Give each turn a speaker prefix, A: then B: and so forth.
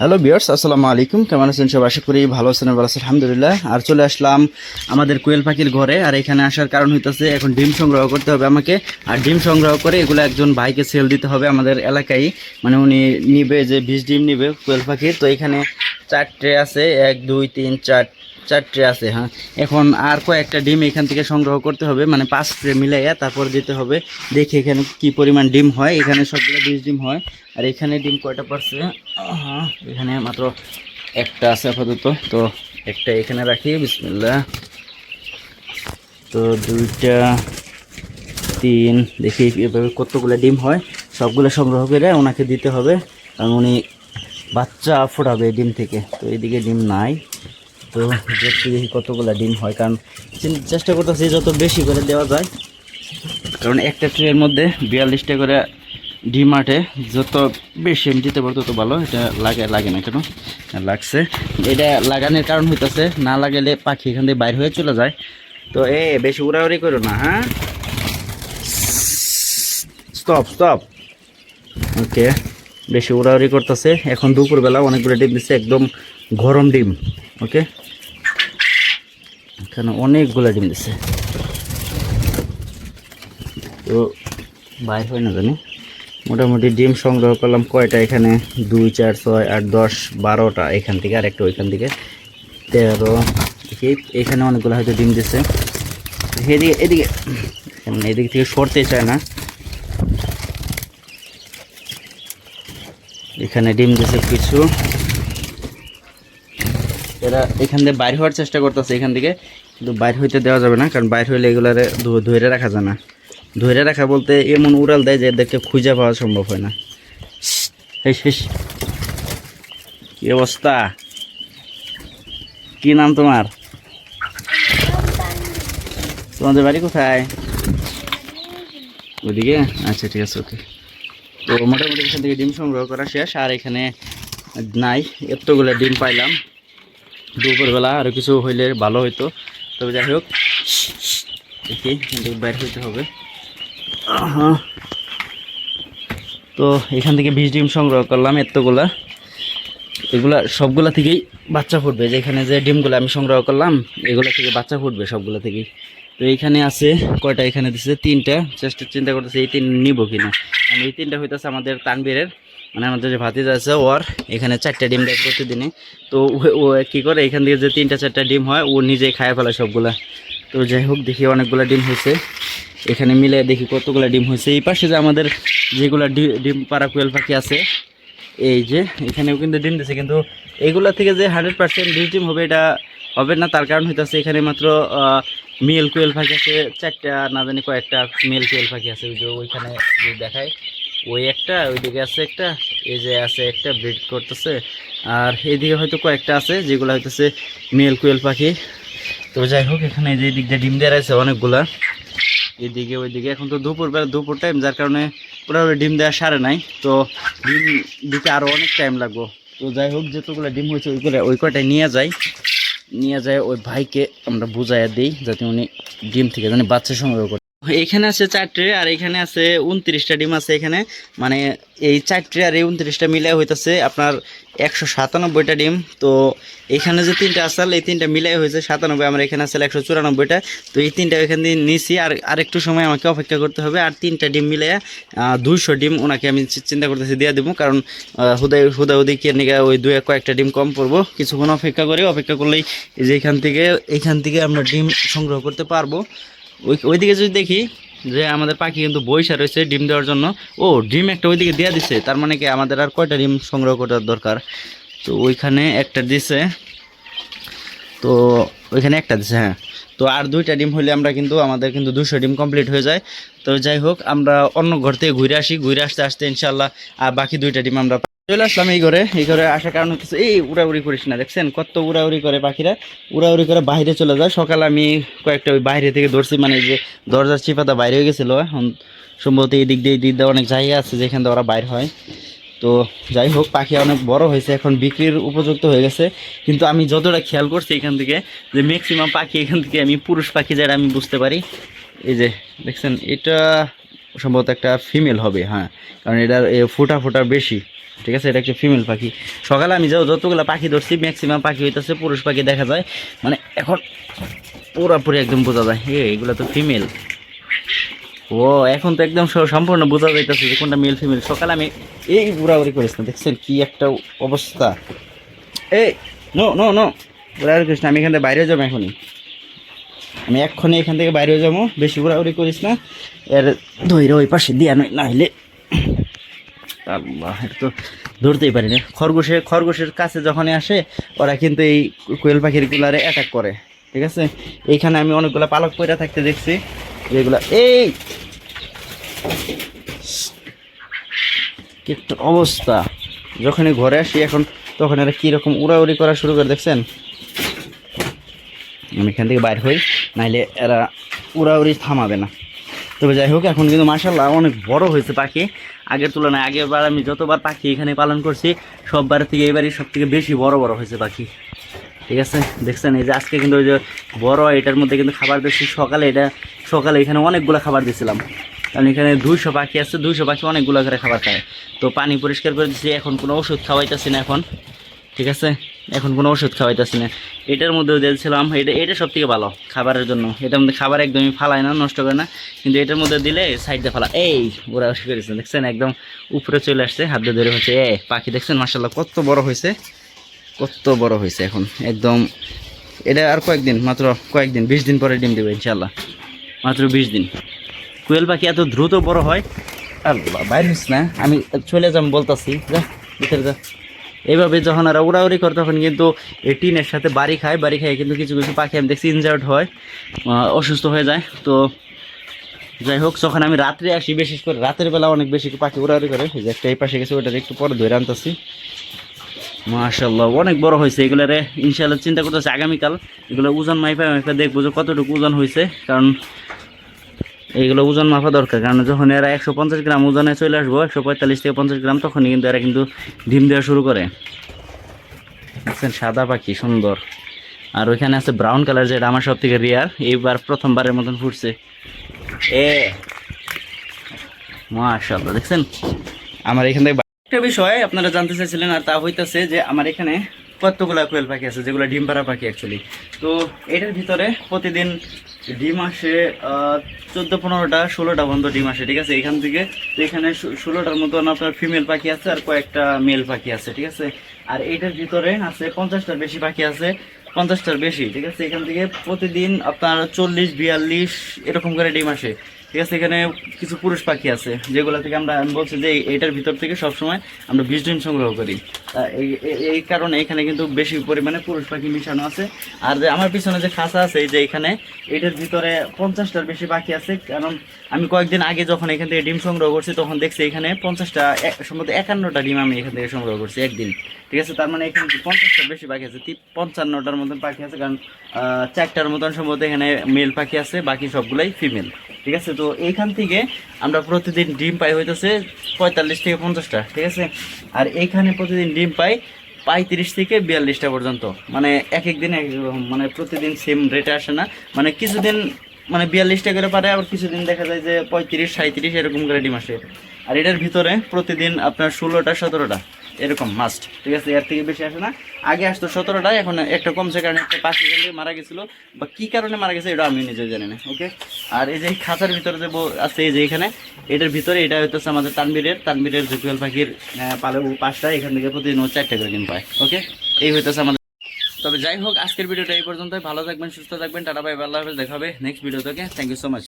A: Hello বিয়ার্স আসসালামু আলাইকুম। কেমন আছেন সব আশা করি ভালো আছেন ভালো আছেন আলহামদুলিল্লাহ। আর চলে আসলাম আমাদের কোয়েল পাখির ঘরে। আর এখানে আসার কারণ হইতেছে, এখন ডিম সংগ্রহ করতে হবে আমাকে। আর ডিম সংগ্রহ করে এগুলো একজন ভাইকে সেল দিতে হবে আমাদের এলাকায়। মানে উনি নিবে যে বিশ ডিম নিবে কোয়েল পাখির। তো এখানে চারটে আছে। এক, দুই, তিন, চার চারটে আছে হ্যাঁ। এখন আর কয়েকটা ডিম এখান থেকে সংগ্রহ করতে হবে মানে পাঁচ ট্রে মিলাইয়া তারপর দিতে হবে। দেখি এখানে কি পরিমাণ ডিম হয়। এখানে সবগুলো বিশ ডিম হয়। আর এখানে ডিম কয়টা পারছে? আহ, এখানে মাত্র একটা আছে আপাতত। তো একটা এখানে রাখি বিসমিল্লা তো দুইটা তিন দেখি এভাবে কতগুলো ডিম হয়। সবগুলো সংগ্রহ করে ওনাকে দিতে হবে। কারণ উনি বাচ্চা ফোটাবে ডিম থেকে। তো এইদিকে ডিম নাই। তো দেখছি দেখি কতগুলো ডিম হয়, কারণ চেষ্টা করতেছি যত বেশি করে দেওয়া যায়। কারণ একটা ট্রের মধ্যে বিয়াল্লিশটা করে ডিম আটে, যত বেশি আমি দিতে পারতো তত ভালো, এটা লাগে লাগে না কেন? লাগছে। এটা লাগানোর কারণ হইতেছে, না লাগালে পাখি এখান থেকে বাইর হয়ে চলে যায়। তো এ, বেশি উড়াউড়ি করো না হ্যাঁ? স্টপ স্টপ ওকে বেশি উড়াউড়ি করতেছে। এখন দুপুরবেলা অনেকগুলো ডিম দিচ্ছে একদম গরম ডিম। ওকে এখানে অনেকগুলো ডিম দিচ্ছে তো বাইর হয় না জানি। মোটামুটি ডিম সংগ্রহ করলাম কয়টা এখানে? দুই, চার, ছয়, আট, দশ, বারোটা এখান থেকে আর একটা ওইখান থেকে। তেরো এখানে অনেকগুলো হয়তো ডিম দিচ্ছে এদিকে এদিকে মানে এদিক থেকে সরতে চায় না। এখানে ডিম দিছে কিছু। এরা এখান থেকে বাইর হওয়ার চেষ্টা করতেছে এখান থেকে, কিন্তু বাইর হইতে দেওয়া যাবে না, কারণ বাইর হইলে এগুলারে ধরে রাখা যায় না। ধরে রাখা বলতে এমন উড়াল দেয় যে এদেরকে খুঁজে পাওয়া সম্ভব হয় না। কি অবস্থা? কি নাম তোমার? তোমাদের বাড়ি কোথায়? ওদিকে? আচ্ছা ঠিক আছে, ওকে। তো মোটামুটি এখান থেকে ডিম সংগ্রহ করা শেষ, আর এখানে নাই, এতগুলো ডিম পাইলাম। দুপুরবেলা আরও কিছু হইলে ভালো হইতো। তবে যাই হোক, দেখি এখান থেকে বাইর হইতে হবে। তো এখান থেকে বিশ ডিম সংগ্রহ করলাম এতগুলা। এগুলা সবগুলা থেকেই বাচ্চা ফুটবে। যেখানে যে ডিমগুলো আমি সংগ্রহ করলাম, এগুলো থেকে বাচ্চা ফুটবে সবগুলো থেকেই। তো এইখানে আছে, কয়টা এখানে দিচ্ছে তিনটা। চেষ্টা চিন্তা করতেছে এই তিন নিব কিনা। আমি এই তিনটা হইতেছে আমাদের তানবীরের মানে আমাদের যে ভাতিজা আছে, ওর এখানে চারটা ডিম দেয় প্রতিদিনে। তো ও- কী করে, এখান থেকে যে তিনটা চারটা ডিম হয়, ও নিজেই খায় ফেলে সবগুলা। তো যাই হোক, দেখি অনেকগুলো ডিম হয়েছে। এখানে মিলে দেখি কতগুলো ডিম হয়েছে। এই পাশে যে আমাদের যেগুলো ডিম পাড়া কুয়েল পাখি আছে, এই যে, এখানেও কিন্তু ডিম দিছে। কিন্তু এইগুলা থেকে যে হান্ড্রেড পার্সেন্ট ডিম ডিম হবে, এটা হবে না। তার কারণ হইতেছে, এখানে মাত্র মেল কোয়েল পাখি আছে, চারটা, না জানি কয়েকটা মেল কোয়েল পাখি আছে, ওই যে ওইখানে দেখায়। ওই একটা, ওইদিকে আছে একটা, এই যে আছে একটা ব্রিড করতেছে। আর এইদিকে হয়তো কয়েকটা আছে, যেগুলো হইতেছে মেল কোয়েল পাখি। তো যাই হোক, এখানে যে দিক দিয়ে ডিম দেওয়া আছে অনেকগুলা। এদিকে ওইদিকে, এখন তো দুপুর বেলা দুপুর টাইম যার কারণে ওরা ডিম দেওয়া সারে নাই। তো ডিম দিতে আরও অনেক টাইম লাগবো। তো যাই হোক, যতগুলো ডিম হয়েছে ওই করে ওই কটায় নিয়ে যাই। নিয়ে যায় ওই ভাইকে আমরা বুঝাইয়া দিই, যাতে উনি ডিম থেকে জানি বাচ্চা সংগ্রহ করে এখানে আছে চারটে আর এখানে আছে উনত্রিশটা ডিম আছে এখানে। মানে এই চারটে আর এই উনত্রিশটা মিলে হইতেছে আপনার একশো সাতানব্বইটা ডিম। তো এখানে যে তিনটা আসাল এই তিনটা মিলাই হয়েছে সাতানব্বই, আমার এখানে আসলে একশো চুরানব্বইটা। তো এই তিনটা এখান দিয়ে নিছি আর আরেকটু সময় আমাকে অপেক্ষা করতে হবে। আর তিনটা ডিম মিলে দুইশো ডিম ওনাকে আমি চিন্তা করতেছি দিয়ে দেবো, কারণ হুদাই হুদাহুদি কে নিয়ে ওই দুই এক কয়েকটা ডিম কম পড়ব। কিছুক্ষণ অপেক্ষা করে, অপেক্ষা করলেই যে এখান থেকে এখান থেকে আমরা ডিম সংগ্রহ করতে পারব। ওই ওইদিকে যদি দেখি যে আমাদের পাখি কিন্তু বৈশা রয়েছে ডিম দেওয়ার জন্য, ও, ডিম একটা ওইদিকে দেওয়া দিছে, তার মানে কি আমাদের আর কয়টা ডিম সংগ্রহ করার দরকার? তো ওইখানে একটা দিছে, তো ওইখানে একটা দিছে হ্যাঁ। তো আর দুইটা ডিম হলে আমরা কিন্তু, আমাদের কিন্তু দুশো ডিম কমপ্লিট হয়ে যায়। তো যাই হোক, আমরা অন্য ঘর থেকে ঘুরে আসি, ঘুরে আসতে আসতে ইনশাল্লাহ আর বাকি দুইটা ডিম আমরা চলে আসলাম এই ঘরে এই ঘরে আসার কারণ হচ্ছে এই উড়াউড়ি করিস না, দেখছেন? কত উড়াউড়ি করে পাখিরা। উড়াউড়ি করে বাইরে চলে যায়। সকালে আমি কয়েকটা ওই বাইরে থেকে ধরছি মানে যে দরজার চিপাতা বাইরে হয়ে গেছিল। এখন সম্ভবত এই দিক দিয়ে, এই দিক দিয়ে অনেক জায়গা আছে যেখান দিয়ে ওরা বাইর হয়। তো যাই হোক, পাখি অনেক বড় হয়েছে, এখন বিক্রির উপযুক্ত হয়ে গেছে। কিন্তু আমি যতটা খেয়াল করছি এখান থেকে, যে ম্যাক্সিমাম পাখি এখান থেকে আমি, পুরুষ পাখি যারা আমি বুঝতে পারি, এই যে দেখছেন, এটা সম্ভবত একটা ফিমেল হবে হ্যাঁ। কারণ এটার ফোটা ফোটা বেশি। ঠিক আছে? এটা একটা ফিমেল পাখি। সকালে আমি যাও যতগুলো পাখি ধরছি ম্যাক্সিমাম পাখি হইতেছে পুরুষ পাখি দেখা যায়। মানে এখন পুরাপুরি একদম বোঝা যায়। হে এগুলো তো ফিমেল ও, এখন তো একদম সম্পূর্ণ বোঝা যাইতেছে যে কোনটা মেল ফিমেল সকালে আমি এই উড়াউড়ি করিস না, দেখছেন কি একটা অবস্থা। এই নো নো নো উড়াউড়ি করিস না, আমি এখান থেকে বাইরে যাব এখনই। আমি এক্ষণে এখান থেকে বাইরে যাব, বেশি উড়াউড়ি করিস না। এর ধৈর্য ওই পাশে দিয়ে নয় না হলে আল্লাহ তো ধরতেই পারি না। খরগোশের খরগোশের কাছে যখনই আসে, ওরা কিন্তু এই কোয়েল পাখির গুলারে অ্যাটাক করে, ঠিক আছে? এইখানে আমি অনেকগুলো পালক পয়রা থাকতে দেখছি, যেগুলা এই! একটা অবস্থা। যখনই ঘরে আসি এখন, তখন এরা কীরকম উড়াউড়ি করা শুরু করে, দেখছেন? আমি এখান থেকে বাইর হই, নাইলে এরা উড়াউড়ি থামাবে না। তবে যাই হোক, এখন কিন্তু মাসাল্লাহ অনেক বড় হয়েছে পাখি। আগের তুলনায় আগের বার আমি যতবার পাখি এখানে পালন করছি, সববার থেকে এবারই সব থেকে বেশি বড় বড় হয়েছে পাখি। ঠিক আছে? দেখছেন, এই যে আজকে কিন্তু ওই যে বড়, এটার মধ্যে কিন্তু খাবার দিচ্ছি। সকালে এটা, সকালে এখানে অনেকগুলো খাবার দিয়েছিলাম কারণ এখানে দুইশো পাখি আছে, দুইশো পাখি অনেকগুলো করে খাবার খায়। তো পানি পরিষ্কার করে দিচ্ছি, এখন কোনো ওষুধ খাওয়াইতেছি না এখন। ঠিক আছে? এখন কোনো ওষুধ খাওয়াইতেছি না। এটার মধ্যেও দিয়েছিলাম এটা এটা সব থেকে ভালো খাবারের জন্য। এটার মধ্যে খাবার একদমই ফালায় না, নষ্ট করে না। কিন্তু এটার মধ্যে দিলে সাইড দিয়ে ফালা এই, ওরা অসুখ করেছে, দেখছেন? একদম উপরে চলে আসছে, হাত দিয়ে ধরে হচ্ছে। এ, পাখি, দেখছেন? মার্শাল্লাহ কত বড় হয়েছে। কত বড় হয়েছে এখন। একদম, এটা আর কয়েকদিন, মাত্র কয়েকদিন, বিশ দিন পরে ডিম দেবে ইনশাল্লাহ মাত্র বিশ দিন। কোয়েল পাখি এত দ্রুত বড় হয়? আর বাইরে না। আমি চলে যাম, বলতাছি। যা, ভিতরে যা। এইভাবে যখন এরা উড়াউড়ি করে, তখন কিন্তু এই টিনের সাথে বাড়ি খায় বাড়ি খায় কিন্তু কিছু কিছু পাখি আমি দেখছি ইনজার্ড হয় অসুস্থ হয়ে যায়। তো যাই হোক, যখন আমি রাত্রে আসি, বিশেষ করে রাতের বেলা অনেক বেশি পাখি উড়াউড়ি করে যে একটা এই পাশে গেছে ওটা একটু পরে ধরে আনতেছি। মাশাল্লাহ অনেক বড় হয়েছে এগুলো এগুলারে ইনশাল্লাহ চিন্তা করতেছে আগামীকাল এগুলো ওজন মাইপা মাইপা দেখব যে কতটুকু ওজন হয়েছে, কারণ এইগুলো ওজন মাপা দরকার, কারণ যখন এরা একশো পঞ্চাশ গ্রাম ওজনে চলে আসব, একশো পঁয়তাল্লিশ থেকে পঞ্চাশ গ্রাম, তখনই কিন্তু এরা কিন্তু ডিম দেওয়া শুরু করে। দেখছেন, সাদা পাখি, সুন্দর। আর ওইখানে আছে ব্রাউন কালার যেটা আমার সব থেকে রেয়ার এইবার প্রথমবারের মতন ফুটছে। এ মাশাল্লাহ দেখছেন? আমার এখান থেকে একটা বিষয় আপনারা জানতে চাইছিলেন আর তা হইতাছে যে আমার এখানে কতগুলা কোয়েল পাখি আছে, যেগুলো ডিম পাড়া পাখি অ্যাকচুয়ালি তো এটার ভিতরে প্রতিদিন ডিম আসে চোদ্দ, পনেরোটা, ষোলোটা বন্ধ ডিম আসে, ঠিক আছে? এখান থেকে তো এখানে ষোলোটার মতন আপনার ফিমেল পাখি আছে আর কয়েকটা মেল পাখি আছে, ঠিক আছে? আর এটার ভিতরে আছে পঞ্চাশটার বেশি পাখি আছে, পঞ্চাশটার বেশি, ঠিক আছে? এখান থেকে প্রতিদিন আপনার চল্লিশ, বিয়াল্লিশ, এরকম করে ডিম আসে, ঠিক আছে? এখানে কিছু পুরুষ পাখি আছে, যেগুলো থেকে আমরা, আমি বলছি যে এটার ভিতর থেকে সবসময় আমরা বিষ ডিম সংগ্রহ করি। এই কারণে এখানে কিন্তু বেশি পরিমাণে পুরুষ পাখি মিশানো আছে। আর যে আমার পিছনে যে খাঁচা আছে, এই যে এখানে, এটার ভিতরে পঞ্চাশটার বেশি পাখি আছে। কারণ আমি কয়েকদিন আগে যখন এখান থেকে ডিম সংগ্রহ করছি, তখন দেখছি এখানে পঞ্চাশটা সম্ভবত একান্নটা ডিম আমি এখান থেকে সংগ্রহ করছি একদিন। ঠিক আছে? তার মানে এখানে পঞ্চাশটার বেশি পাখি আছে পঞ্চান্নটার মতন পাখি আছে। কারণ চারটার মতন সম্ভবত এখানে মেল পাখি আছে, বাকি সবগুলাই ফিমেল ঠিক আছে? তো এইখান থেকে আমরা প্রতিদিন ডিম পাই হইতেছে পঁয়তাল্লিশ থেকে পঞ্চাশটা ঠিক আছে? আর এইখানে প্রতিদিন ডিম পাই পঁয়ত্রিশ থেকে বিয়াল্লিশটা পর্যন্ত। মানে এক এক দিন এক এক রকম, মানে প্রতিদিন সেম রেটে আসে না। মানে কিছুদিন মানে বিয়াল্লিশটা করে পারে আবার কিছুদিন দেখা যায় যে পঁয়ত্রিশ সাঁত্রিশ এরকম করে ডিম আসে। আর এটার ভিতরে প্রতিদিন আপনার ষোলোটা সতেরোটা। এরকম মাস্ট ঠিক আছে? এর থেকে বেশি আসে না। আগে আসতো সতেরোটা এখন একটা কমছে কারণে একটা পাখি এখান মারা গেছিল। বা কী কারণে মারা গেছে, এটা আমি নিজেও জানি না ওকে আর এই যে খাঁচার ভিতরে যে আছে, এই যে এখানে, এটার ভিতরে এটা হইতেছে আমাদের তানবিরের তানবীরের যে কোয়েল পাখির পালে পাঁচটা এখান থেকে প্রতিদিন ও চারটা করে ডিম পায় ওকে এই হইতেছে আমাদের তবে যাই হোক, আজকের ভিডিওটা এই পর্যন্তই। ভালো থাকবেন, সুস্থ থাকবেন। টাটা বাই আল্লাহ হাফেজ। দেখা হবে নেক্সট ভিডিও থেকে থ্যাংক ইউ সো মাচ